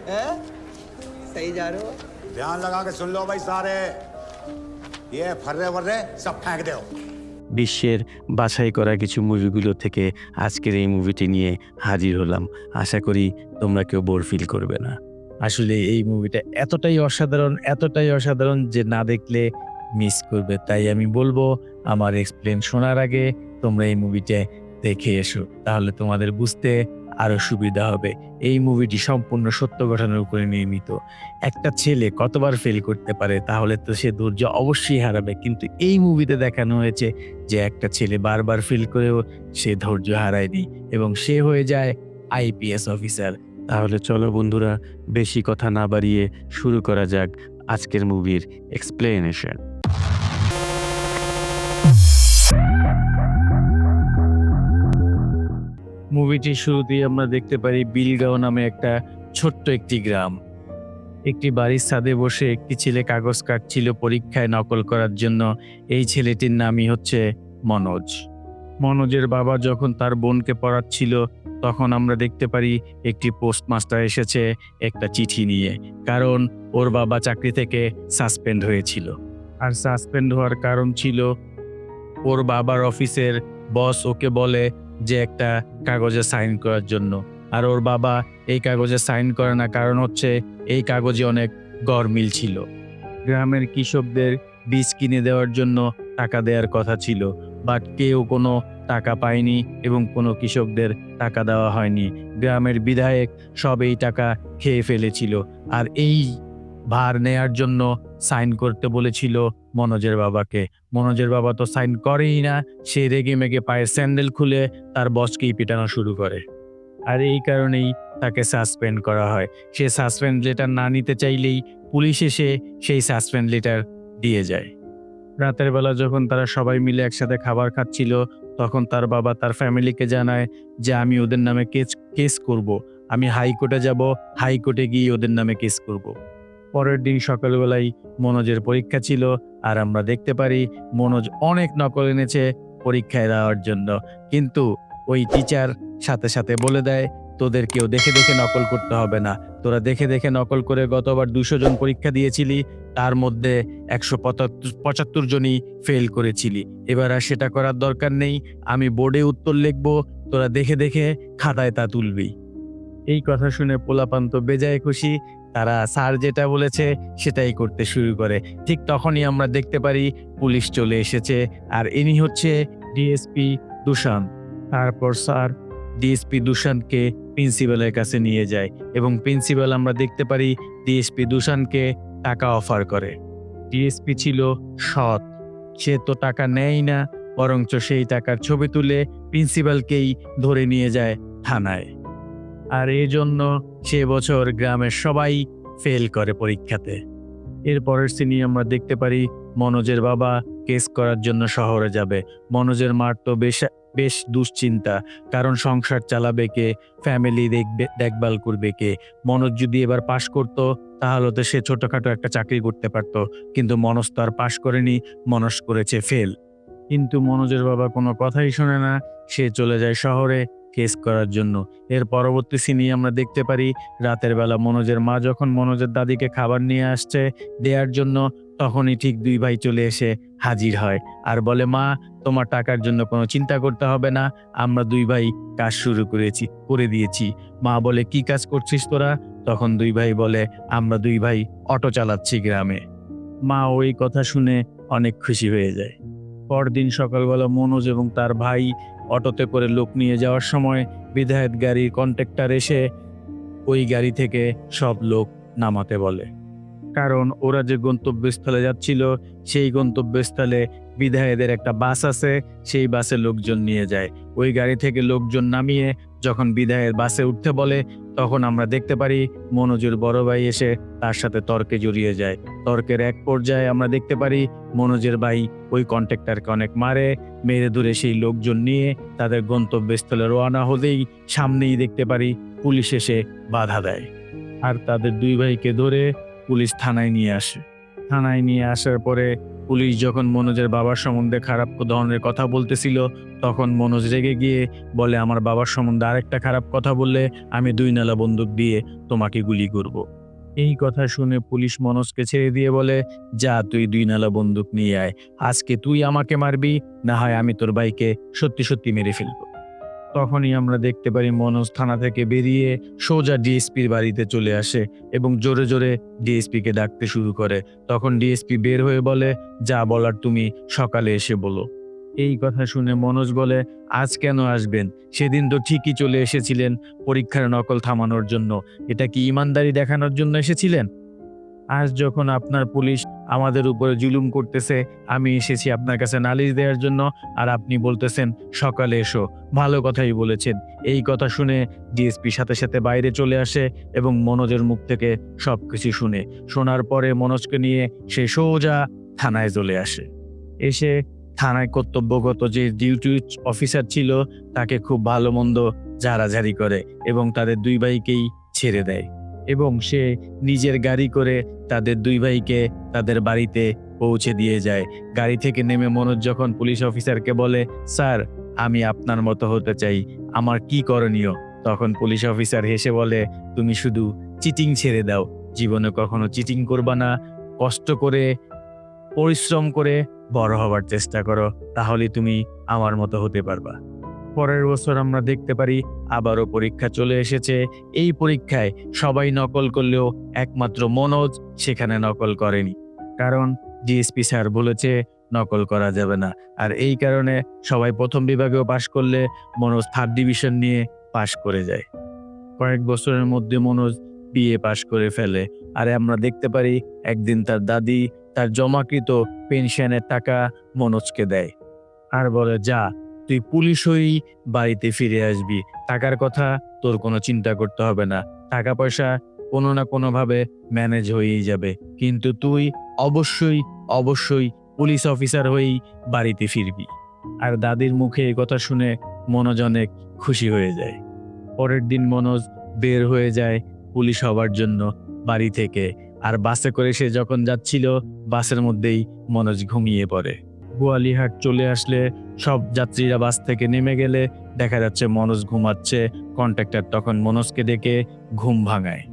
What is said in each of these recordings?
हैं? सही जा रहे हो ध्यान लगा के सुन लो भाई सारे ये फर्रे वर्रे सब फेंक दो বিশ্বের বাছাই করা কিছু মুভিগুলো থেকে আজকের এই মুভিটি নিয়ে হাজির হলাম আশা করি তোমরা কেউ বোর ফিল করবে না আসলে এই মুভিটা এতটাই অসাধারণ এতটাই অসাধারণ যে না দেখলে মিস করবে তাই আমি বলবো আমার এক্সপ্লেন শোনার আগে তোমরা এই মুভিটা দেখে এসো তাহলে তোমাদের বুঝতে আরও সুবিধা হবে। এই মুভিটি সম্পূর্ণ সত্য ঘটনার উপরে নির্মিত। একটা ছেলে কতবার ফেল করতে পারে তাহলে তো সে ধৈর্য অবশ্যই হারাবে। কিন্তু এই মুভিতে দেখানো হয়েছে যে একটা ছেলে বারবার ফেল করেও সে ধৈর্য হারায়নি এবং সে হয়ে যায় আইপিএস অফিসার তাহলে চলো বন্ধুরা, বেশি কথা না বাড়িয়ে শুরু করা যাক আজকের মুভির এক্সপ্লেনেশন মুভিটির শুরুতেই আমরা দেখতে পারি বিলগাঁও নামে একটা ছোট্ট একটি গ্রাম। একটি বাড়ির ছাদে বসে একটি ছেলে কাগজ কাটছিল পরীক্ষায় নকল করার জন্য। এই ছেলেটির নামই হচ্ছে মনোজ। মনোজের বাবা যখন তার বোনকে পড়াচ্ছিল, তখন আমরা দেখতে পারি একটি পোস্টমাস্টার এসেছে একটা চিঠি নিয়ে, কারণ ওর বাবা চাকরি থেকে সাসপেন্ড হয়েছিল। আর সাসপেন্ড হওয়ার কারণ ছিল, ওর বাবার অফিসের বস ওকে বলে যে একটা কাগজে সাইন করার জন্য। আর ওর বাবা এই কাগজে সাইন করে না, কারণ হচ্ছে এই কাগজে অনেক গরমিল ছিল। গ্রামের কৃষকদের বীজ কিনে দেওয়ার জন্য টাকা দেওয়ার কথা ছিল, বাট কেউ কোনো টাকা পায়নি এবং কোনো কৃষকদের টাকা দেওয়া হয়নি। গ্রামের বিধায়ক সব এই টাকা খেয়ে ফেলেছিল, আর এই ভার নেয়ার জন্য সাইন করতে বলেছিল মনোজের বাবাকে। মনোজের বাবা তো সাইন করেই না। সে রেগে মেগে পায়ের স্যান্ডেল খুলে তার বসকেই পিটানো শুরু করে। আর এই কারণেই তাকে সাসপেন্ড করা হয়। সে সাসপেন্ড লেটার না নিতে চাইলেই পুলিশ এসে সেই সাসপেন্ড লেটার দিয়ে যায়। রাতের বেলা যখন তারা সবাই মিলে একসাথে খাবার খাচ্ছিল, তখন তার বাবা তার ফ্যামিলিকে জানায় যে, আমি ওদের নামে কেস কেস করব। আমি হাইকোর্টে যাব। হাইকোর্টে গিয়ে ওদের নামে কেস করব। পরের দিন সকালবেলায় মনোজের পরীক্ষা ছিল। আর আমরা দেখতে পারি মনোজ অনেক নকল এনেছে পরীক্ষায় দেওয়ার জন্য। কিন্তু ওই টিচার সাথে সাথে বলে দেয় তোদের কেউ দেখে দেখে নকল করতে হবে না। তোরা দেখে দেখে নকল করে গতবার দুশো জন পরীক্ষা দিয়েছিলি, তার মধ্যে একশো পঁচাত্তর জনই ফেল করেছিলি। এবার আর সেটা করার দরকার নেই। আমি বোর্ডে উত্তর লিখব, তোরা দেখে দেখে খাতায় তা তুলবি। এই কথা শুনে পোলাপান তো বেজায় খুশি। তারা স্যার যেটা বলেছে সেটাই করতে শুরু করে। ঠিক তখনই আমরা দেখতে পারি পুলিশ চলে এসেছে আর ইনি হচ্ছে ডিএসপি দূষণ তারপর স্যার ডিএসপি দূষণকে প্রিন্সিপালের কাছে নিয়ে যায় এবং প্রিন্সিপাল আমরা দেখতে পারি ডিএসপি দূষণকে টাকা অফার করে। ডিএসপি ছিল সৎ। সে তো টাকা নেয় না, বরঞ্চ সেই টাকার ছবি তুলে প্রিন্সিপালকেই ধরে নিয়ে যায় থানায়। আর এই জন্য সে বছর গ্রামের সবাই ফেল করে পরীক্ষাতে। এর পরের সিনি আমরা দেখতে পারি, মনোজের বাবা কেস করার জন্য শহরে যাবে। মনোজের মার তো বেশ বেশ দুশ্চিন্তা, কারণ সংসার চালাবে কে ফ্যামিলি দেখবে, দেখভাল করবে কে। মনোজ যদি এবার পাশ করত, তাহলে তো সে ছোটখাটো একটা চাকরি করতে পারত, কিন্তু মনোজ তো আর পাশ করেনি, মনোজ করেছে ফেল কিন্তু মনোজের বাবা কোনো কথাই শোনে না, সে চলে যায় শহরে কেস করার জন্য। এর পরবর্তী সিনি আমরা দেখতে পারি, রাতের বেলা মনোজের মা যখন মনোজের দাদিকে খাবার নিয়ে আসছে দেওয়ার জন্য, তখনই ঠিক দুই ভাই চলে এসে হাজির হয় আর বলে, মা, তোমার টাকার জন্য কোনো চিন্তা করতে হবে না, আমরা দুই ভাই কাজ শুরু করেছি, করে দিয়েছি। মা বলে, কি কাজ করছিস তোরা? তখন দুই ভাই বলে, আমরা দুই ভাই অটো চালাচ্ছি গ্রামে। মা ওই কথা শুনে অনেক খুশি হয়ে যায়। পরদিন সকালবেলা মনোজ এবং তার ভাই অটোতে করে লোক নিয়ে যাওয়ার সময় বিধায়ক গাড়ির কন্ট্রাক্টর এসে ওই গাড়ি থেকে সব লোক নামাতে বলে। কারণ ওরা যে গন্তব্যস্থলে যাচ্ছিল, সেই গন্তব্যস্থলে বিধায়কদের একটা বাস আছে, সেই বাসে লোকজন নিয়ে যায়। ওই গাড়ি থেকে লোকজন নামিয়ে যখন বিদায়ের বাসে উঠতে বলে, তখন আমরা দেখতে পারি মনোজুর বড় ভাই এসে তার সাথে তর্কে জড়িয়ে যায়। তর্কের এক পর্যায়ে আমরা দেখতে পারি মনোজের ভাই ওই কন্ট্রাক্টরকে অনেক মারে, মেরে দূরে সেই লোকজন নিয়ে তাদের গন্তব্যস্থলে রওনা হতেই সামনেই দেখতে পারি পুলিশ এসে বাধা দেয়। আর তাদের দুই ভাইকে ধরে পুলিশ থানায় নিয়ে আসে। থানায় নিয়ে আসার পরে পুলিশ যখন মনোজের বাবার সম্বন্ধে খারাপ ধরনের কথা বলতেছিল, তখন মনোজ রেগে গিয়ে বলে, আমার বাবার সম্বন্ধে আরেকটা খারাপ কথা বললে আমি দুই নালা বন্দুক দিয়ে তোমাকে গুলি করব। এই কথা শুনে পুলিশ মনোজকে ছেড়ে দিয়ে বলে, যা, তুই দুই নালা বন্দুক নিয়ে আয় আজকে তুই আমাকে মারবি, না হয় আমি তোর বাইকে সত্যি সত্যি মেরে ফেলব তখনই আমরা দেখতে পারি মনোজ থানা থেকে বেরিয়ে সোজা ডিএসপির বাড়িতে চলে আসে এবং জোরে জোরে ডিএসপিকে ডাকতে শুরু করে। তখন ডিএসপি বের হয়ে বলে, যা বলার তুমি সকালে এসে বলো। এই কথা শুনে মনোজ বলে, আজ কেন আসবেন? সেদিন তো ঠিকই চলে এসেছিলেন পরীক্ষার নকল থামানোর জন্য। এটা কি ইমানদারি দেখানোর জন্য এসেছিলেন? আজ যখন আপনার পুলিশ আমাদের উপরে জুলুম করতেছে, আমি এসেছি আপনার কাছে নালিশ দেওয়ার জন্য, আর আপনি বলতেছেন, সকালে এসো। ভালো কথাই বলেছেন। এই কথা শুনে ডিএসপি সাথে সাথে বাইরে চলে আসে এবং মনোজের মুখ থেকে সব কিছু শুনে। শোনার পরে মনোজকে নিয়ে সে সোজা থানায় চলে আসে। এসে থানায় কর্তব্যগত যে ডিউটি অফিসার ছিল, তাকে খুব ভালো মন্দ ঝাড়াঝাড়ি করে এবং তাদের দুই ভাইকেই ছেড়ে দেয়। এবং সে নিজের গাড়ি করে তাদের দুই ভাইকে তাদের বাড়িতে পৌঁছে দিয়ে যায়। গাড়ি থেকে নেমে মনোজ যখন পুলিশ অফিসারকে বলে, স্যার, আমি আপনার মতো হতে চাই, আমার কি করণীয়? তখন পুলিশ অফিসার হেসে বলে, তুমি শুধু চিটিং ছেড়ে দাও, জীবনে কখনো চিটিং করবা না। কষ্ট করে, পরিশ্রম করে বড় হবার চেষ্টা করো, তাহলে তুমি আমার মতো হতে পারবা। পরের বছর আমরা দেখতে পারি আবারও পরীক্ষা চলে এসেছে। এই পরীক্ষায় সবাই নকল করলেও একমাত্র মনোজ সেখানে নকল করেনি। কারণ ডিএসপি স্যার বলেছে নকল করা যাবে না। আর এই কারণে সবাই প্রথম বিভাগেও পাশ করলে মনোজ থার্ড ডিভিশন নিয়ে পাশ করে যায়। কয়েক বছরের মধ্যে মনোজ বিএ পাশ করে ফেলে। আর আমরা দেখতে পারি একদিন তার দাদি তার জমাকৃত পেনশনের টাকা মনোজকে দেয়। আর বলে, যা তুই পুলিশ হয়েই বাড়িতে ফিরে আসবি। টাকার কথা তোর কোনো চিন্তা করতে হবে না। টাকা পয়সা কোনো না কোনোভাবে ম্যানেজ হয়েই যাবে। কিন্তু তুই অবশ্যই অবশ্যই পুলিশ অফিসার হয়েই বাড়িতে ফিরবি। আর দাদির মুখে এই কথা শুনে মনোজ অনেক খুশি হয়ে যায়। পরের দিন মনোজ বের হয়ে যায় পুলিশ হবার জন্য বাড়ি থেকে। আর বাসে করে সে যখন যাচ্ছিল, বাসের মধ্যেই মনোজ ঘুমিয়ে পড়ে। গোয়ালিহাট চলে আসলে সব যাত্রীরা বাস থেকে নেমে গেলে দেখা যাচ্ছে মনোজ ঘুমাচ্ছে কন্ট্রাক্টর তখন মনোজকে ডেকে ঘুম ভাঙায়।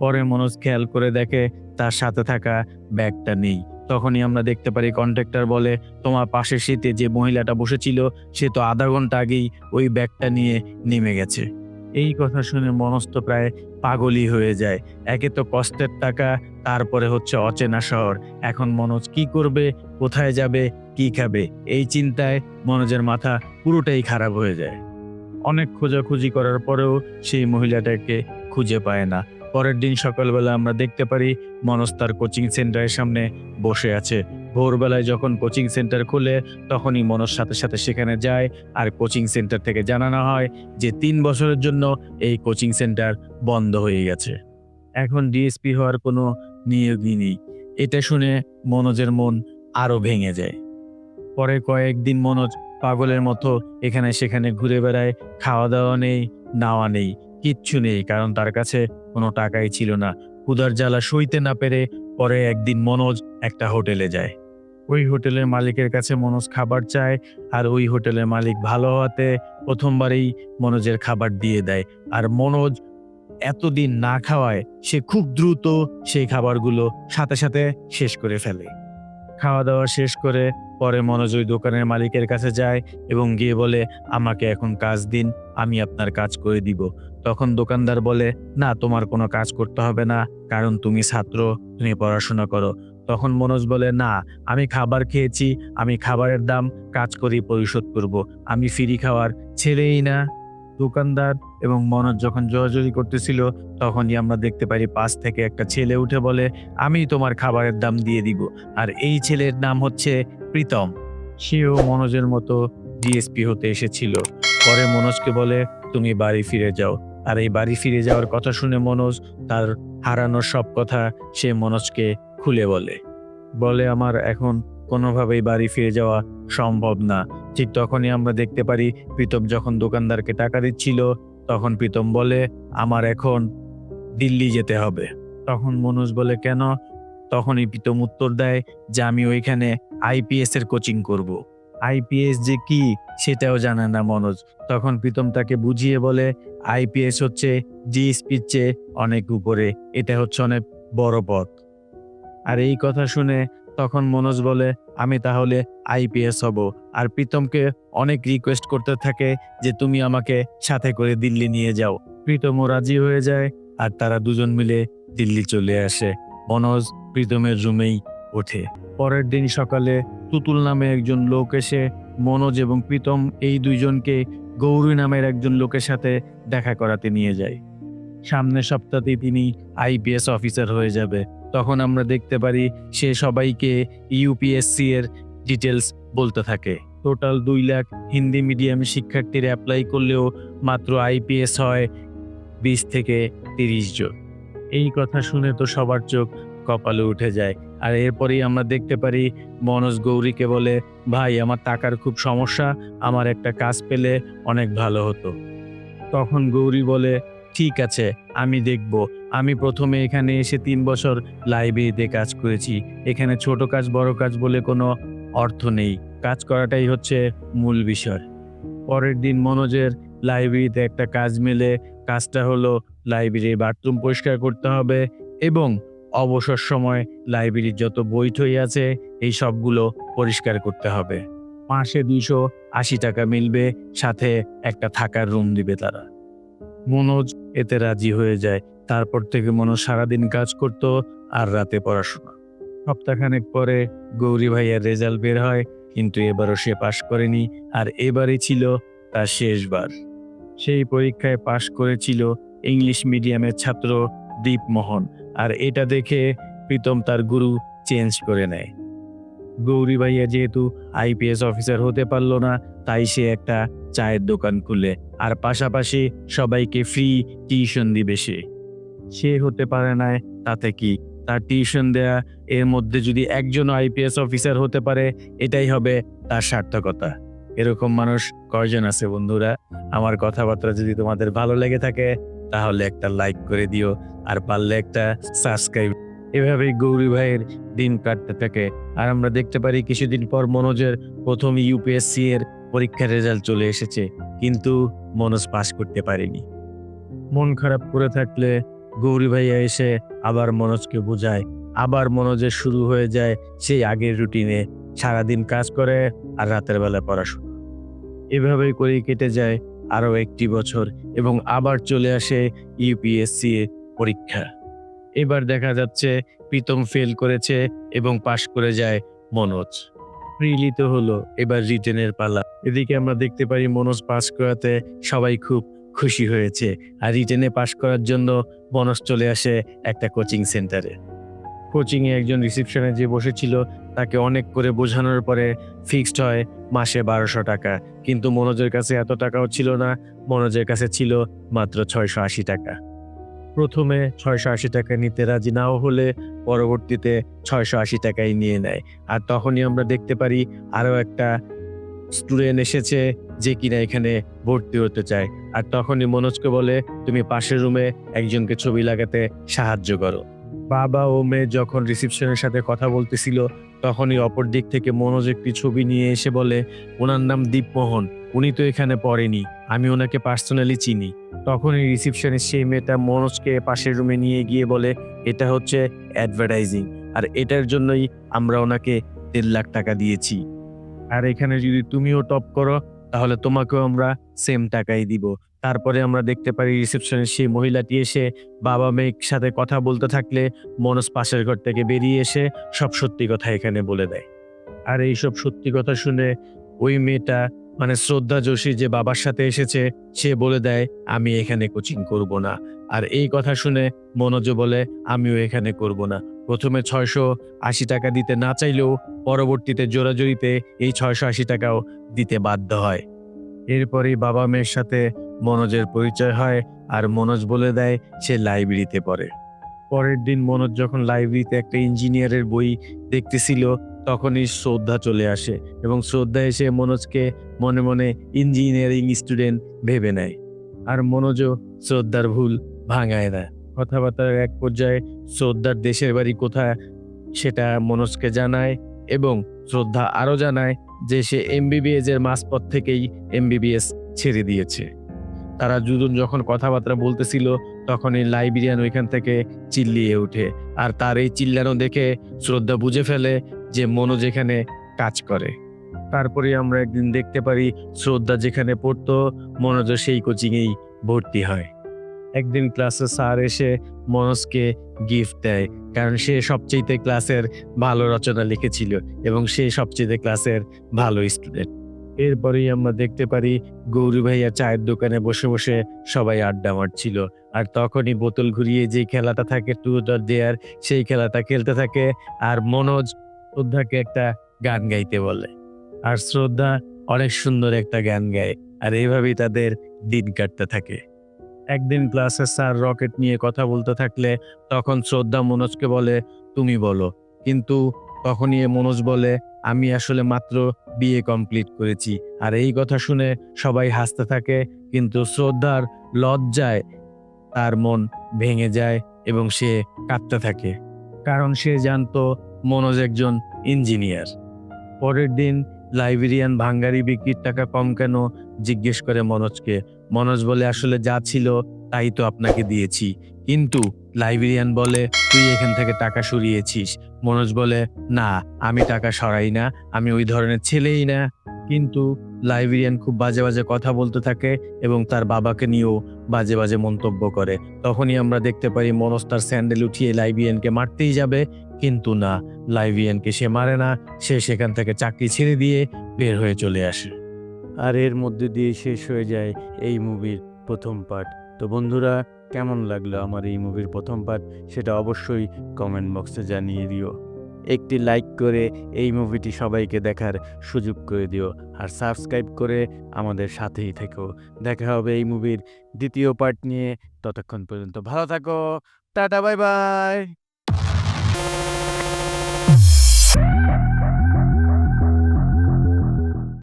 পরে মনোজ খেয়াল করে দেখে তার সাথে থাকা ব্যাগটা নেই। তখনই আমরা দেখতে পারি কন্ট্রাক্টর বলে, তোমার পাশের সিটে যে মহিলাটা বসেছিল, সে তো আধা ঘণ্টা আগেই ওই ব্যাগটা নিয়ে নেমে গেছে। এই কথা শুনে মনস্থ প্রায় পাগলই হয়ে যায়। একে তো কষ্টের টাকা, তারপরে হচ্ছে অচেনা শহর। এখন মনোজ কি করবে, কোথায় যাবে, কি খাবে? এই চিন্তায় মনোজের মাথা পুরোটাই খারাপ হয়ে যায়। অনেক খোঁজাখুঁজি করার পরেও সেই মহিলাটাকে খুঁজে পায় না। পরের দিন সকালবেলা আমরা দেখতে পারি মনোজ তার কোচিং সেন্টারের সামনে বসে আছে। ভোরবেলায় যখন কোচিং সেন্টার খুলে, তখনই মনোজ সাথে সাথে সেখানে যায় আর কোচিং সেন্টার থেকে জানানো হয় যে তিন বছরের জন্য এই কোচিং সেন্টার বন্ধ হয়ে গেছে। এখন ডিএসপি হওয়ার কোনো নিয়োগই নেই। এটা শুনে মনোজের মন আরও ভেঙে যায়। পরে কয়েকদিন মনোজ পাগলের মতো এখানে সেখানে ঘুরে বেড়ায় খাওয়া দাওয়া নেই, নাওয়া নেই, কিচ্ছু নেই, কারণ তার কাছে কোনো টাকাই ছিল না। ক্ষুধার জ্বালা সইতে না পেরে পরে একদিন মনোজ একটা হোটেলে যায়। ওই হোটেলের মালিকের কাছে মনোজ খাবার চায় আর ওই হোটেলের মালিক ভালো হওয়াতে প্রথমবারেই মনোজের খাবার দিয়ে দেয়। আর মনোজ এতদিন না খাওয়ায় সে খুব দ্রুত সেই খাবারগুলো সাথে সাথে শেষ করে ফেলে। খাওয়া দাওয়া শেষ করে পরে মনোজ ওই দোকানের মালিকের কাছে যায় এবং গিয়ে বলে, আমাকে এখন কাজ দিন, আমি আপনার কাজ করে দিব। তখন দোকানদার বলে, না, তোমার কোনো কাজ করতে হবে না, কারণ তুমি ছাত্র, তুমি পড়াশোনা করো। তখন মনোজ বলে, না, আমি খাবার খেয়েছি, আমি খাবারের দাম, কাজ করি, পরিশোধ করব, আমি ফ্রি খাওয়ার ছেলেই না। দোকানদার এবং মনোজ যখন জোরাজুরি করতেছিল, তখনই আমরা দেখতে পারি পাশ থেকে একটা ছেলে উঠে বলে, আমি তোমার খাবারের দাম দিয়ে দিব। আর এই ছেলের নাম হচ্ছে প্রীতম। সেও মনোজের মতো ডিএসপি হতে এসেছিল। পরে মনোজকে বলে, তুমি বাড়ি ফিরে যাও। আর এই বাড়ি ফিরে যাওয়ার কথা শুনে মনোজ তার হারানোর সব কথা সে মনোজকে খুলে বলে। বলে, আমার এখন কোনোভাবেই বাড়ি ফিরে যাওয়া সম্ভব না। ঠিক তখনই আমরা দেখতে পারি, প্রীতম যখন দোকানদারকে টাকা দিচ্ছিল, তখন প্রীতম বলে, আমার এখন দিল্লি যেতে হবে। তখন মনোজ বলে, কেন? তখনই প্রীতম উত্তর দেয় যে আমি ওইখানে আইপিএস এর কোচিং করব। আইপিএস যে কি সেটাও জানে না মনোজ। তখন প্রীতম তাকে বুঝিয়ে বলে আইপিএস হচ্ছে জিএসপির চেয়ে অনেক উপরে, এটা হচ্ছে অনেক বড় পথ। আর এই কথা শুনে তখন মনোজ বলে, আমি তাহলে আইপিএস হব। আর প্রীতমকে অনেক রিকোয়েস্ট করতে থাকে যে তুমি আমাকে সাথে করে দিল্লি নিয়ে যাও। প্রীতমও রাজি হয়ে যায় আর তারা দুজন মিলে দিল্লি চলে আসে। মনোজ প্রীতমের রুমেই ওঠে। পরের দিন সকালে তুতুল নামে একজন লোক এসে মনোজ এবং প্রীতম এই দুইজনকে গৌরী নামের একজন লোকের সাথে দেখা করাতে নিয়ে যায়। সামনের সপ্তাহতে তিনি আইপিএস অফিসার হয়ে যাবে। তখন আমরা দেখতে পারি সে সবাইকে ইউপিএসসি এর ডিটেলস বলতে থাকে। টোটাল দুই লাখ হিন্দি মিডিয়াম শিক্ষার্থীরা অ্যাপ্লাই করলেও মাত্র আইপিএস হয় বিশ থেকে তিরিশ জন। এই কথা শুনে তো সবার চোখ কপালে উঠে যায়। আর এরপরেই আমরা দেখতে পারি মনোজ গৌরীকে বলে, ভাই, আমার টাকার খুব সমস্যা, আমার একটা কাজ পেলে অনেক ভালো হতো। তখন গৌরী বলে, ঠিক আছে, আমি দেখব। আমি প্রথমে এখানে এসে তিন বছর লাইব্রেরিতে কাজ করেছি। এখানে ছোট কাজ, বড় কাজ বলে কোনো অর্থ নেই। কাজ করাটাই হচ্ছে মূল বিষয়। পরের দিন মনোজের লাইব্রেরিতে একটা কাজ মেলে। কাজটা হলো, লাইব্রেরির বাথরুম পরিষ্কার করতে হবে এবং অবসর সময় লাইব্রেরির যত বইটই আছে, এই সবগুলো পরিষ্কার করতে হবে। মাসে দুইশো আশি টাকা মিলবে, সাথে একটা থাকার রুম দিবে তারা। মনোজ এতে রাজি হয়ে যায়। তারপর থেকে মনোজ সারাদিন কাজ করত আর রাতে পড়াশোনা। সপ্তাহখানেক পরে গৌরী ভাইয়ার রেজাল্ট বের হয়, কিন্তু এবারও সে পাশ করেনি আর এবারই ছিল তার শেষবার। সেই পরীক্ষায় পাশ করেছিল ইংলিশ মিডিয়ামের ছাত্র দীপমোহন, আর এটা দেখে প্রীতম তার গুরু চেঞ্জ করে নেয়। গৌরী ভাইয়া যেহেতু আইপিএস অফিসার হতে পারল না, তাই সে একটা চায়ের দোকান খুলে, আর পাশাপাশি সবাইকে ফ্রি টিউশন দিবে সে। সে হতে পারে না, তাতে কি? তার টিউশন দেয়া, এর মধ্যে যদি একজন আইপিএস অফিসার হতে পারে, এটাই হবে তার সার্থকতা। এরকম মানুষ কয়জন আছে বন্ধুরা? আমার কথাবার্তা যদি তোমাদের ভালো লেগে থাকে তাহলে একটা লাইক করে দিও, আর পারলে একটা সাবস্ক্রাইব এভাবেই গৌরী ভাইয়ের দিন কাটতে থাকে। আর আমরা দেখতে পারি কিছুদিন পর মনোজের প্রথম ইউপিএসসি এর পরীক্ষার রেজাল্ট চলে এসেছে, কিন্তু মনোজ পাস করতে পারেনি। মন খারাপ করে থাকলে গৌরী ভাইয়া এসে আবার মনোজকে বোঝায়। আবার মনোজের শুরু হয়ে যায় সেই আগের রুটিনে সারাদিন কাজ করে আর রাতের বেলা পড়াশোনা। এভাবেই করেই কেটে যায় আরও একটি বছর এবং আবার চলে আসে ইউপিএসসি পরীক্ষা। এবার দেখা যাচ্ছে প্রীতম ফেল করেছে এবং পাশ করে যায় মনোজ। প্রিলি তো হলো এবার রিটেনের পালা। এদিকে আমরা দেখতে পারি মনোজ পাস করাতে সবাই খুব খুশি হয়েছে। আর রিটেনে পাশ করার জন্য মনোজ চলে আসে একটা কোচিং সেন্টারে কোচিংয়ে একজন রিসেপশনে যে বসেছিল তাকে অনেক করে বোঝানোর পরে ফিক্সড হয় মাসে বারোশো টাকা। কিন্তু মনোজের কাছে এত টাকাও ছিল না, মনোজের কাছে ছিল মাত্র ছয়শো আশি টাকা। প্রথমে ছয়শো আশি টাকা নিতে রাজি নাও হলে পরবর্তীতে ছয়শো আশি টাকাই নিয়ে নেয়। আর তখনই আমরা দেখতে পারি আরও একটা স্টুডেন্ট এসেছে যে কিনা এখানে ভর্তি হতে চায়। আর তখনই মনোজকে বলে, তুমি পাশের রুমে একজনকে ছবি লাগাতে সাহায্য করো। বাবা ও মেয়ে যখন রিসিপশনের সাথে কথা বলতেছিল, তখনই অপর দিক থেকে মনোজ একটি ছবি নিয়ে এসে বলে, ওনার নাম দীপমোহন, উনি তো এখানে পড়েনি, আমি ওনাকে পার্সোনালি চিনি। তখনই রিসিপশনে সেই মেয়েটা মনোজকে পাশের রুমে নিয়ে গিয়ে বলে, এটা হচ্ছে অ্যাডভার্টাইজিং, আর এটার জন্যই আমরা ওনাকে দেড় লাখ টাকা দিয়েছি। আর এখানে যদি তুমিও টপ করো তাহলে তোমাকেও আমরা সেম টাকাই দিব। তারপরে আমরা দেখতে পারি রিসেপশনের সেই মহিলাটি এসে বাবা মেয়ের সাথে কথা বলতে থাকলে মনোজ পাশের ঘর থেকে বেরিয়ে এসে সব সত্যি কথা এখানে বলে দেয়। আর এই সব সত্যি কথা শুনে ওই মেয়েটা মানে শ্রদ্ধা যোশী যে বাবার সাথে এসেছে, সে বলে দেয়, আমি এখানে কোচিং করব না। আর এই কথা শুনে মনোজ বলে, আমিও এখানে করব না। প্রথমে ছয়শো আশি টাকা দিতে না চাইলেও পরবর্তীতে জোরাজোরিতে এই ছয়শো আশি টাকাও দিতে বাধ্য হয়। এরপরেই বাবা মেয়ের সাথে মনোজের পরিচয় হয় আর মনোজ বলে দেয় সে লাইব্রেরিতে পড়ে। পরের দিন মনোজ যখন লাইব্রেরিতে একটা ইঞ্জিনিয়ারের বই দেখতেছিল, তখনই শ্রদ্ধা চলে আসে এবং শ্রদ্ধা এসে মনোজকে মনে মনে ইঞ্জিনিয়ারিং স্টুডেন্ট ভেবে নেয়। আর মনোজও শ্রদ্ধার ভুল ভাঙায় না। কথাবার্তার এক পর্যায়ে শ্রদ্ধার দেশের বাড়ি কোথায় সেটা মনোজকে জানায় এবং শ্রদ্ধা আরও জানায় যে সে এমবিবিএস এর মাঝপথ থেকেই এমবিবিএস ছেড়ে দিয়েছে। তারা দুজন যখন কথাবার্তা বলতেছিল তখন এই লাইব্রেরিয়ান ওইখান থেকে চিল্লিয়ে ওঠে আর তার এই চিল্লানো দেখে শ্রদ্ধা বুঝে ফেলে যে মনোজ এখানে কাজ করে। তারপরে আমরা একদিন দেখতে পারি শ্রদ্ধা যেখানে পড়তো মনোজ সেই কোচিংয়েই ভর্তি হয়। একদিন ক্লাসে স্যার এসে মনোজকে গিফট দেয়, কারণ সে সবচেয়ে ক্লাসের ভালো রচনা লিখেছিল এবং সে সবচেয়ে ক্লাসের ভালো স্টুডেন্ট এরপরেই আমরা দেখতে পারি গৌরী ভাইয়া চায়ের দোকানে বসে বসে সবাই আড্ডা মারছিল। আর তখনই বোতল ঘুরিয়ে যে খেলাটা থাকে টু ডট দেয়ার সেই খেলাটা খেলতে থাকে আর মনোজ শ্রদ্ধাকে একটা গান গাইতে বলে। আর শ্রদ্ধা অনেক সুন্দর একটা গান গায় আর এইভাবেই তাদের দিন কাটতে থাকে। একদিন ক্লাসে স্যার রকেট নিয়ে কথা বলতে থাকলে তখন শ্রদ্ধা মনোজকে বলে, তুমি বলো। কিন্তু তখনই মনোজ বলে, আমি আসলে মাত্র বিএ কমপ্লিট করেছি। আর এই কথা শুনে সবাই হাসতে থাকে, কিন্তু শ্রদ্ধার লজ্জায় তার মন ভেঙে যায় এবং সে কাঁদতে থাকে। কারণ সে জানতো মনোজ একজন ইঞ্জিনিয়ার। পরের দিন লাইব্রেরিয়ান ভাঙ্গারি বিক্রির টাকা কম কেন জিজ্ঞেস করে মনোজকে। মনোজ বলে, আসলে যা ছিল, তাই তো আপনাকে দিয়েছি। কিন্তু লাইব্রেরিয়ান বলে, তুই এখান থেকে টাকা সরিয়েছিস। মনোজ বলে, না, আমি টাকা সরাই না, আমি ওই ধরনের ছেলেই না। কিন্তু লাইব্রেরিয়ান খুব বাজে বাজে কথা বলতে থাকে এবং তার বাবাকে নিয়েও বাজে বাজে মন্তব্য করে। তখনই আমরা দেখতে পারি, মনোজ তার স্যান্ডেল উঠিয়ে লাইব্রেরিয়ানকে মারতেই যাবে। কিন্তু না, লাইব্রেরিয়ানকে সে মারে না, সে সেখান থেকে চাকরি ছেড়ে দিয়ে বের হয়ে চলে আসে। আর এর মধ্যে দিয়ে শেষ হয়ে যায় এই মুভির প্রথম পার্ট। তো বন্ধুরা, কেমন লাগল আমার এই মুভির প্রথম পার্ট? সেটা অবশ্যই কমেন্ট বক্সে জানিয়ে দিও। একটি লাইক করে এই মুভিটি সবাইকে দেখার সুযোগ করে দিও আর সাবস্ক্রাইব করে আমাদের সাথেই থেকো। দেখা হবে এই মুভির দ্বিতীয় পার্ট নিয়ে। ততক্ষণ পর্যন্ত ভালো থাকো। Tata bye bye